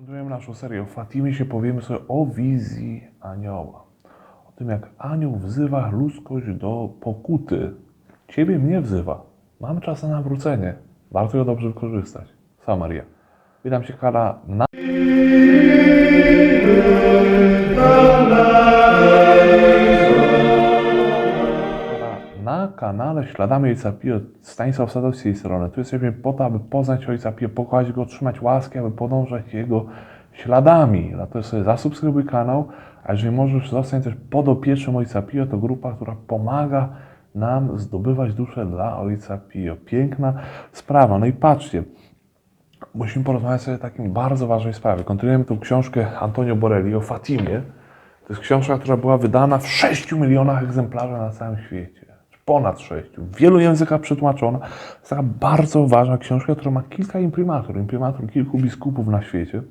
Kontynuujemy naszą serię. O Fatimie się powiemy sobie o wizji anioła. O tym, jak anioł wzywa ludzkość do pokuty. Ciebie mnie wzywa. Mamy czas na nawrócenie. Warto ją dobrze wykorzystać. Sama Maria. Witam Cię, Kara, na... kanale Śladami Ojca Pio Stanisław Sadowski z tej strony. Tu jesteśmy po to, aby poznać Ojca Pio, pokochać Go, otrzymać łaskę, aby podążać Jego śladami. Dlatego sobie zasubskrybuj kanał, a jeżeli możesz zostać też podopiecznym Ojca Pio, to grupa, która pomaga nam zdobywać duszę dla Ojca Pio. Piękna sprawa. No i patrzcie, musimy porozmawiać sobie o takim bardzo ważnej sprawie. Kontynuujemy tą książkę Antonio Borelli o Fatimie. To jest książka, która była wydana w 6 milionach egzemplarzy na całym świecie. Ponad 6. W wielu językach przetłumaczona. Jest taka bardzo ważna książka, która ma kilka imprimatur. Imprimatur kilku biskupów na świecie.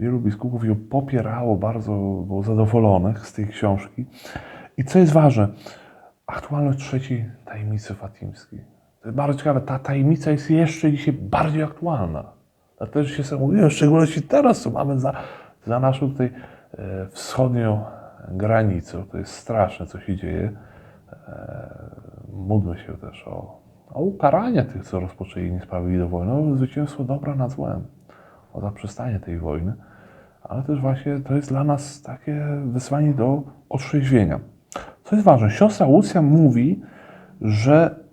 Wielu biskupów ją popierało, bardzo było zadowolonych z tej książki. I co jest ważne, aktualność trzeciej tajemnicy fatimskiej. To jest bardzo ciekawe, ta tajemnica jest jeszcze dzisiaj bardziej aktualna. Dlatego się sobie mówiłem, w szczególności teraz, co mamy za, za naszą tutaj e, wschodnią granicą. To jest straszne, co się dzieje. E, módlmy się też o, o ukaranie tych, co rozpoczęli niesprawiedliwą wojnę, o zwycięstwo dobra nad złem, o zaprzestanie tej wojny. Ale też właśnie to jest dla nas takie wysłanie do otrzeźwienia. Co jest ważne, siostra Łucja mówi, że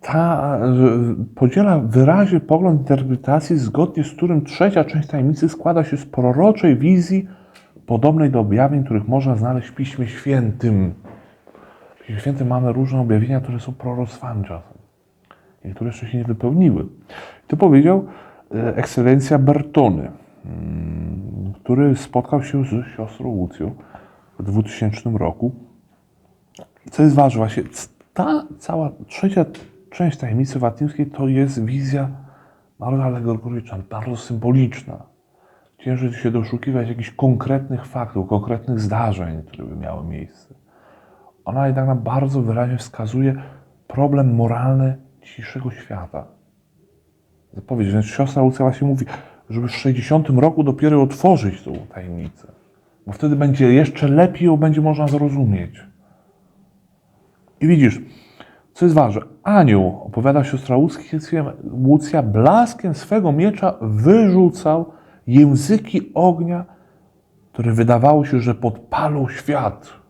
ta że podziela wyraźnie pogląd interpretacji, zgodnie z którym trzecia część tajemnicy składa się z proroczej wizji podobnej do objawień, których można znaleźć w Piśmie Świętym. W Świętym mamy różne objawienia, które są proroctwami czasem. Niektóre jeszcze się nie wypełniły. I to powiedział e, ekscelencja Bertony, mm, który spotkał się z siostrą Łucją w 2000 roku. Co jest ważne, właśnie ta cała trzecia część tajemnicy fatimskiej to jest wizja bardzo alegoryczna, bardzo symboliczna. Ciężko się doszukiwać jakichś konkretnych faktów, konkretnych zdarzeń, które by miały miejsce. Ona jednak nam bardzo wyraźnie wskazuje problem moralny dzisiejszego świata. Zapowiedź, więc siostra Lucja właśnie mówi, żeby w 60 roku dopiero otworzyć tą tajemnicę. Bo wtedy będzie jeszcze lepiej ją będzie można zrozumieć. I widzisz, co jest ważne, anioł, opowiada siostra Łucja, blaskiem swego miecza wyrzucał języki ognia, które wydawało się, że podpalą świat.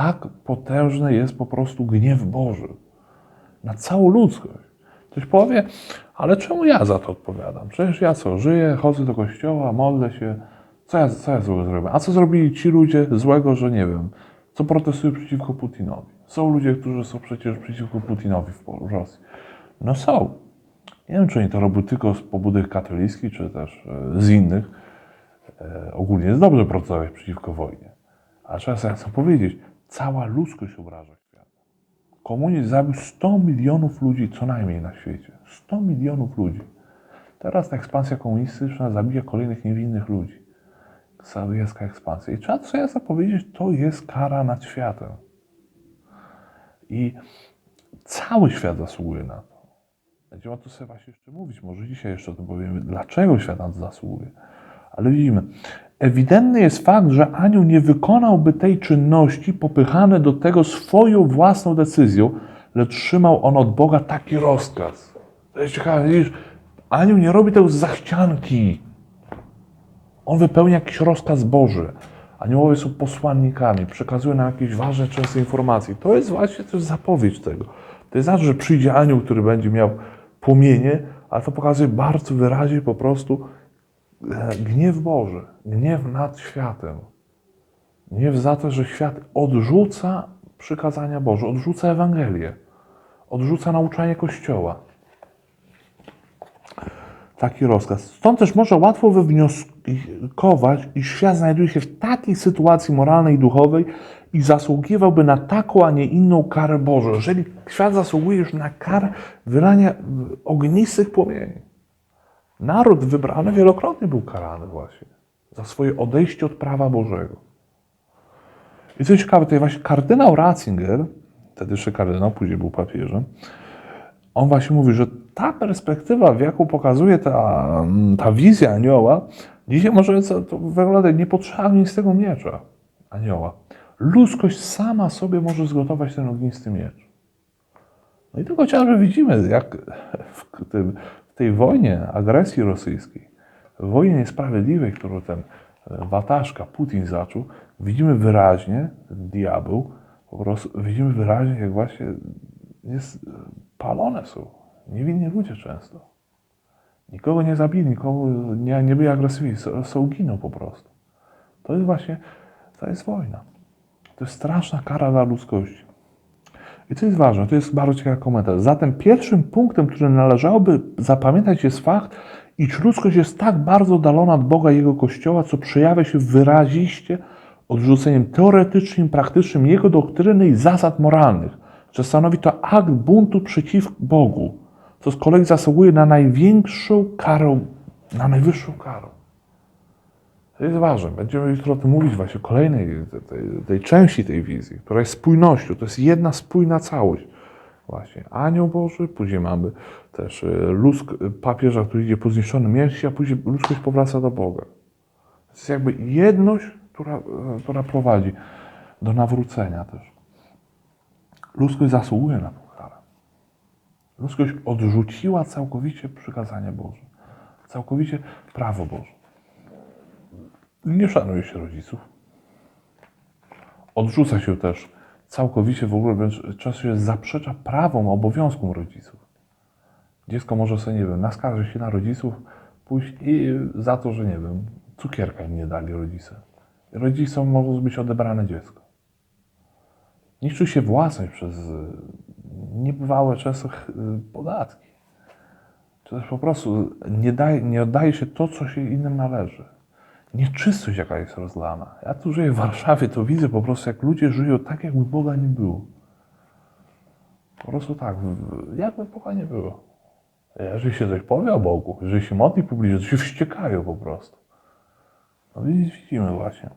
Tak potężny jest po prostu gniew Boży na całą ludzkość. Ktoś powie, ale czemu ja za to odpowiadam? Przecież ja co, żyję, chodzę do kościoła, modlę się, co ja, co ja złego zrobię? A co zrobili ci ludzie złego, że nie wiem, co protestują przeciwko Putinowi? Są ludzie, którzy są przecież przeciwko Putinowi w Rosji. No są. Nie wiem, czy oni to robią tylko z pobudek katolickich, czy też e, z innych. E, ogólnie jest dobrze protestować przeciwko wojnie. A trzeba sobie powiedzieć, cała ludzkość obraża świat. Komunizm zabił 100 milionów ludzi co najmniej na świecie. 100 milionów ludzi. Teraz ta ekspansja komunistyczna zabija kolejnych niewinnych ludzi. Sowiecka ekspansja. I trzeba sobie jasno powiedzieć, to jest kara nad światem. I cały świat zasługuje na to. Będziemy o tym sobie właśnie jeszcze mówić. Może dzisiaj jeszcze o tym powiemy, dlaczego świat na to zasługuje. Ale widzimy, ewidentny jest fakt, że anioł nie wykonałby tej czynności popychany do tego swoją własną decyzją, lecz trzymał on od Boga taki rozkaz. To jest ciekawe, widzisz, anioł nie robi tego z zachcianki. On wypełnia jakiś rozkaz Boży. Aniołowie są posłannikami, przekazują nam jakieś ważne, częste informacje. To jest właśnie też zapowiedź tego. To jest znaczy, że przyjdzie anioł, który będzie miał płomienie, ale to pokazuje bardzo wyraźnie po prostu gniew Boży, gniew nad światem. Gniew za to, że świat odrzuca przykazania Boże, odrzuca Ewangelię, odrzuca nauczanie Kościoła. Taki rozkaz. Stąd też można łatwo wywnioskować, iż świat znajduje się w takiej sytuacji moralnej i duchowej i zasługiwałby na taką, a nie inną karę Bożą. Jeżeli świat zasługuje już na karę wylania ognistych płomieni. Naród wybrany wielokrotnie był karany właśnie za swoje odejście od prawa Bożego. I co ciekawe, tutaj właśnie kardynał Ratzinger, wtedy jeszcze kardynał, później był papieżem, on właśnie mówi, że ta perspektywa, w jaką pokazuje ta, ta wizja anioła, dzisiaj może to wygląda, nie potrzeba nic z tego miecza anioła. Ludzkość sama sobie może zgotować ten ognisty miecz. No i to chociażby widzimy, jak w, tym, tej wojnie agresji rosyjskiej, wojnie niesprawiedliwej, którą ten e, wataszka Putin zaczął, widzimy wyraźnie, diabeł, po prostu widzimy wyraźnie, jak właśnie jest, e, palone są niewinni ludzie często. Nikogo nie zabili, nikogo nie, nie byli agresywni, są, są giną po prostu. To jest właśnie, to jest wojna. To jest straszna kara dla ludzkości. I to jest ważne, to jest bardzo ciekawy komentarz. Zatem pierwszym punktem, który należałoby zapamiętać jest fakt, iż ludzkość jest tak bardzo oddalona od Boga i Jego Kościoła, co przejawia się wyraziście odrzuceniem teoretycznym, praktycznym Jego doktryny i zasad moralnych, że stanowi to akt buntu przeciw Bogu, co z kolei zasługuje na największą karę, na najwyższą karę. To jest ważne. Będziemy jutro o tym mówić właśnie, kolejnej tej, tej, części tej wizji, która jest spójnością. To jest jedna spójna całość. Właśnie anioł Boży, później mamy też e, ludzk, papieża, który idzie po zniszczonym mieście, a później ludzkość powraca do Boga. To jest jakby jedność, która, e, która prowadzi do nawrócenia też. Ludzkość zasługuje na tą karę. Ludzkość odrzuciła całkowicie przykazanie Boże. Całkowicie prawo Boże nie szanuje się rodziców. Odrzuca się też całkowicie w ogóle, wręcz często się zaprzecza prawom, obowiązkom rodziców. Dziecko może sobie, nie wiem, naskarżyć się na rodziców, pójść i za to, że nie wiem, cukierka im nie dali rodzice. Rodzicom może być odebrane dziecko. Niszczy się własność przez niebywałe często podatki. Czy też po prostu nie, daje, nie oddaje się to, co się innym należy nieczystość, jaka jest rozlana. Ja tu żyję w Warszawie, to widzę po prostu, jak ludzie żyją tak, jakby Boga nie było. Po prostu tak, jakby Boga nie było. Jeżeli się coś powie o Bogu, jeżeli się modli publicznie, to się wściekają po prostu. No widzimy właśnie.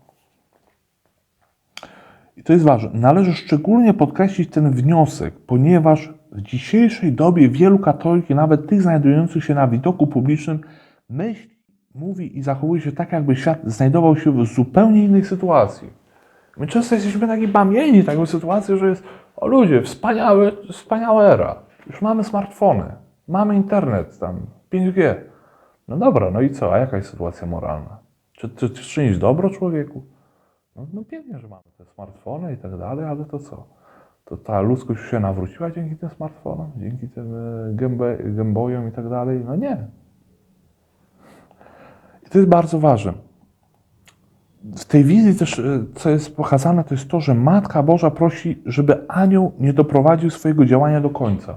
I to jest ważne. Należy szczególnie podkreślić ten wniosek, ponieważ w dzisiejszej dobie wielu katolików, nawet tych znajdujących się na widoku publicznym, myśli, mówi i zachowuje się tak, jakby świat znajdował się w zupełnie innej sytuacji. My często jesteśmy taki bamieni taką sytuacją, że jest, o ludzie, wspaniały, wspaniała era. Już mamy smartfony, mamy internet tam, 5G. No dobra, no i co? A jaka jest sytuacja moralna? Czy, czy, czy czynisz dobro człowieku? No, no że mamy te smartfony i tak dalej, ale to co? To ta ludzkość już się nawróciła dzięki tym smartfonom, dzięki tym e, gębe, gębojom i tak dalej? No nie. To jest bardzo ważne. W tej wizji też, e, co jest pokazane, to jest to, że Matka Boża prosi, żeby anioł nie doprowadził swojego działania do końca.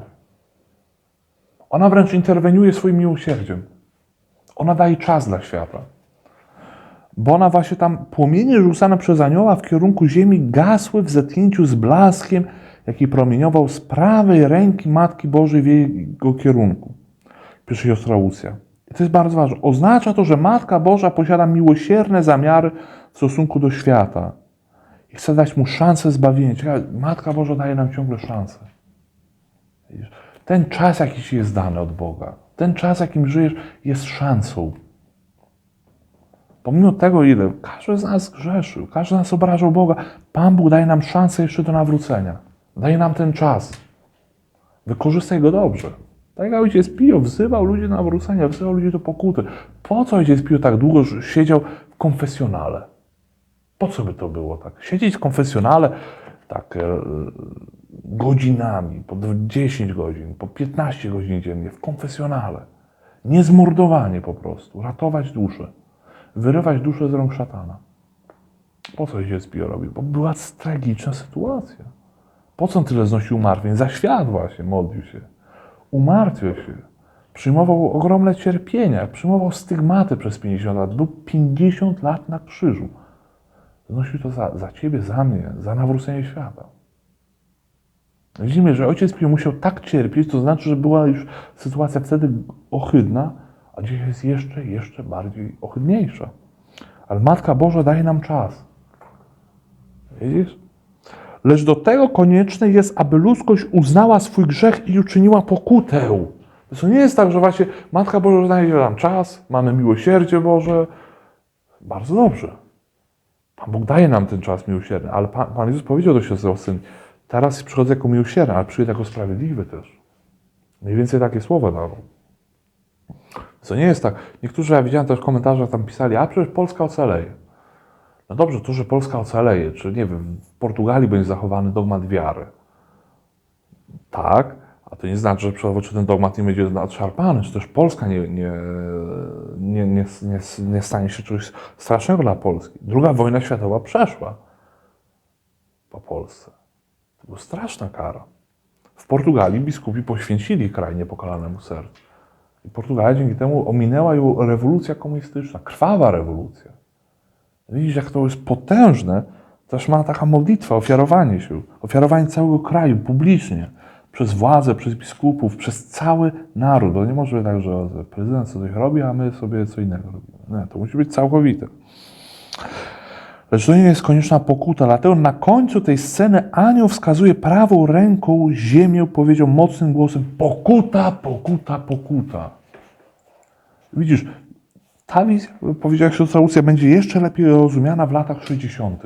Ona wręcz interweniuje swoim miłosierdziem. Ona daje czas dla świata. Bo ona właśnie tam, płomienie rzucane przez anioła w kierunku ziemi gasły w zetknięciu z blaskiem, jaki promieniował z prawej ręki Matki Bożej w jego kierunku. Pisze siostra Lucja. To jest bardzo ważne. Oznacza to, że Matka Boża posiada miłosierne zamiary w stosunku do świata i chce dać mu szansę zbawienia. Ciekawe, Matka Boża daje nam ciągle szansę. Ten czas, jaki ci jest dany od Boga, ten czas, jakim żyjesz, jest szansą. Pomimo tego, ile każdy z nas grzeszył, każdy z nas obrażał Boga, Pan Bóg daje nam szansę jeszcze do nawrócenia. Daje nam ten czas. Wykorzystaj go dobrze. Tak jak ojciec Pio wzywał ludzi do nawrócenia, wzywał ludzi do pokuty. Po co ojciec Pio tak długo siedział w konfesjonale? Po co by to było tak? Siedzieć w konfesjonale tak e, godzinami, po 10 godzin, po 15 godzin dziennie, w konfesjonale. Niezmordowanie po prostu, ratować duszę, wyrywać duszę z rąk szatana. Po co ojciec Pio robił? Bo była tragiczna sytuacja. Po co on tyle znosił umartwień? Za świat właśnie modlił się. Umartwiał się. Przyjmował ogromne cierpienia. Przyjmował stygmaty przez 50 lat. Był 50 lat na krzyżu. Znosił to za, za ciebie, za mnie, za nawrócenie świata. Widzimy, że ojciec musiał tak cierpieć, to znaczy, że była już sytuacja wtedy ohydna, a dzisiaj jest jeszcze, jeszcze bardziej ohydniejsza. Ale Matka Boża daje nam czas. Widzisz? Lecz do tego konieczne jest, aby ludzkość uznała swój grzech i uczyniła pokutę. To nie jest tak, że właśnie Matka Boża znajdzie nam czas, mamy miłosierdzie Boże. Bardzo dobrze. Pan Bóg daje nam ten czas miłosierny, ale Pan, Pan Jezus powiedział do siostry Ostyny, teraz przychodzę jako miłosierny, ale przyjdę jako sprawiedliwy też. Mniej więcej takie słowa dawał. Co nie jest tak. Niektórzy, ja widziałem też w komentarzach tam pisali, a przecież Polska ocaleje. No dobrze, to, że Polska ocaleje, czy nie wiem, w Portugalii będzie zachowany dogmat wiary. Tak, a to nie znaczy, że przewoczy ten dogmat nie będzie nadszarpany, czy też Polska nie, nie, nie, nie, nie, nie stanie się czymś strasznego dla Polski. Druga wojna światowa przeszła po Polsce. To była straszna kara. W Portugalii biskupi poświęcili kraj niepokalanemu sercu. I Portugalia dzięki temu ominęła ją rewolucja komunistyczna, krwawa rewolucja. Widzisz, jak to jest potężne, też ma taka modlitwa, ofiarowanie się, ofiarowanie całego kraju publicznie, przez władzę, przez biskupów, przez cały naród. Bo nie może być tak, że prezydent coś robi, a my sobie co innego robimy. Nie, to musi być całkowite. Lecz to nie jest konieczna pokuta, dlatego na końcu tej sceny anioł wskazuje prawą ręką ziemię, powiedział mocnym głosem pokuta, pokuta, pokuta. Widzisz, ta wizja, powiedziała siostra Lucja, będzie jeszcze lepiej rozumiana w latach 60.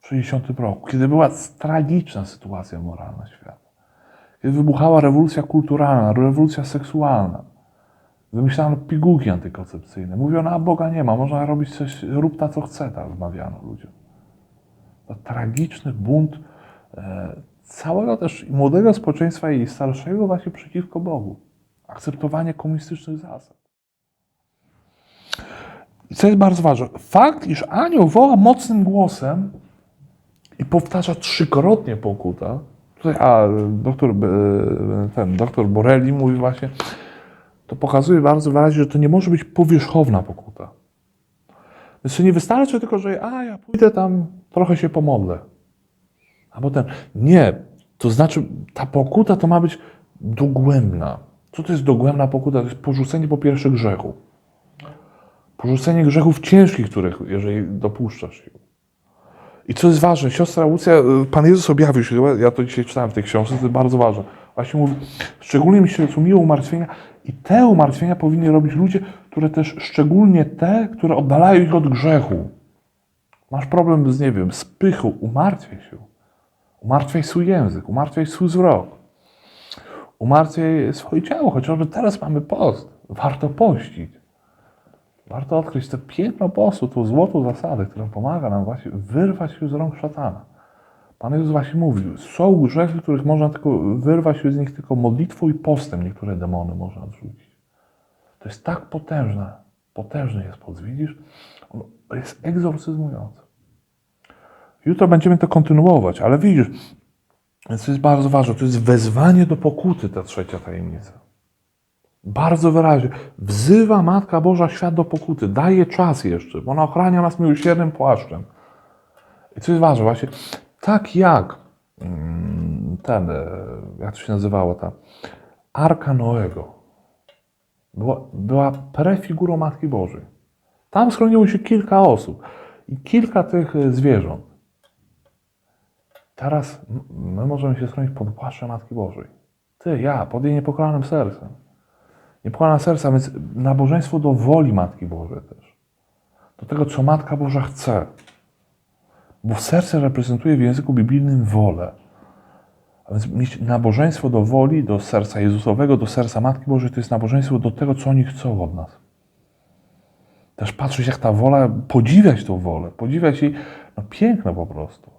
W 60 roku, kiedy była tragiczna sytuacja moralna świata. Kiedy wybuchała rewolucja kulturalna, rewolucja seksualna. Wymyślano pigułki antykoncepcyjne. Mówiono, a Boga nie ma, można robić coś, rób ta co chce, tak wmawiano ludziom. To tragiczny bunt e, całego też młodego społeczeństwa i starszego właśnie przeciwko Bogu. Akceptowanie komunistycznych zasad. Co jest bardzo ważne, fakt, iż anioł woła mocnym głosem i powtarza trzykrotnie pokuta, tutaj, a doktor, e, ten, doktor Borelli mówi właśnie, to pokazuje bardzo wyraźnie, że to nie może być powierzchowna pokuta. Więc nie wystarczy tylko, że a ja pójdę tam, trochę się pomodlę. A potem nie, to znaczy ta pokuta to ma być dogłębna. Co to jest dogłębna pokuta? To jest porzucenie po pierwsze grzechu. Porzucenie grzechów ciężkich, których, jeżeli dopuszczasz się. I co jest ważne, siostra Lucja, Pan Jezus objawił się, ja to dzisiaj czytałem w tej książce, to jest bardzo ważne. Właśnie mówi, szczególnie mi się miło umartwienia i te umartwienia powinni robić ludzie, które też szczególnie te, które oddalają ich od grzechu. Masz problem z, nie wiem, z pychą, umartwiaj się. Umartwiaj swój język, umartwiaj swój wzrok. Umartwiaj swoje ciało, chociażby teraz mamy post. Warto pościć. Warto odkryć to piękno postu, tą złotą zasadę, która pomaga nam właśnie wyrwać się z rąk szatana. Pan Jezus właśnie mówił, są grzechy, których można tylko wyrwać się z nich tylko modlitwą i postem. Niektóre demony można odrzucić. To jest tak potężne, potężny jest post, widzisz? On jest egzorcyzmujący. Jutro będziemy to kontynuować, ale widzisz, to jest bardzo ważne, to jest wezwanie do pokuty, ta trzecia tajemnica. Bardzo wyraźnie. Wzywa Matka Boża świat do pokuty. Daje czas jeszcze, bo ona ochrania nas miłosiernym płaszczem. I co jest ważne, właśnie tak jak mm, ten, e, jak to się nazywało, ta Arka Noego była, była prefigurą Matki Bożej. Tam schroniło się kilka osób i kilka tych e, zwierząt. Teraz my możemy się schronić pod płaszczem Matki Bożej. Ty, ja, pod jej niepokalanym sercem. Niepokalane serca, więc nabożeństwo do woli Matki Bożej też. Do tego, co Matka Boża chce. Bo serce reprezentuje w języku biblijnym wolę. A więc mieć nabożeństwo do woli, do serca Jezusowego, do serca Matki Bożej, to jest nabożeństwo do tego, co oni chcą od nas. Też patrzeć, jak ta wola, podziwiać tą wolę, podziwiać jej, no piękno po prostu.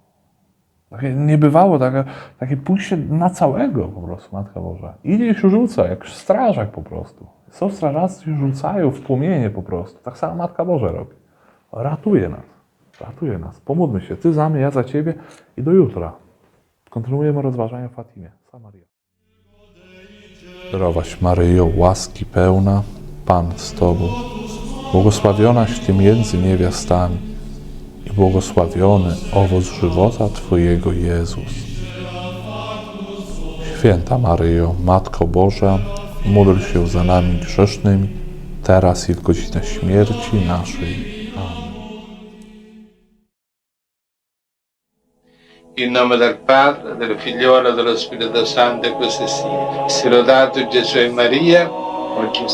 Takie niebywało, takie, takie pójście na całego po prostu, Matka Boża. Idzie i się rzuca, jak strażak po prostu. Są strażacy, rzucają w płomienie po prostu. Tak samo Matka Boża robi. Ratuje nas. Ratuje nas. Pomódlmy się. Ty za mnie, ja za Ciebie i do jutra. Kontynuujemy rozważania w Fatimie. Samaria. Zdrowaś Maryjo, łaski pełna, Pan z Tobą. Błogosławionaś Ty między niewiastami błogosławiony owoc żywota Twojego Jezus. Święta Maryjo, Matko Boża, módl się za nami grzesznymi, teraz i w godzinę śmierci naszej. In nome del Padre, del Figliolo e dello Spirito Santo, e così sia. Sia lodato Gesù e Maria, perché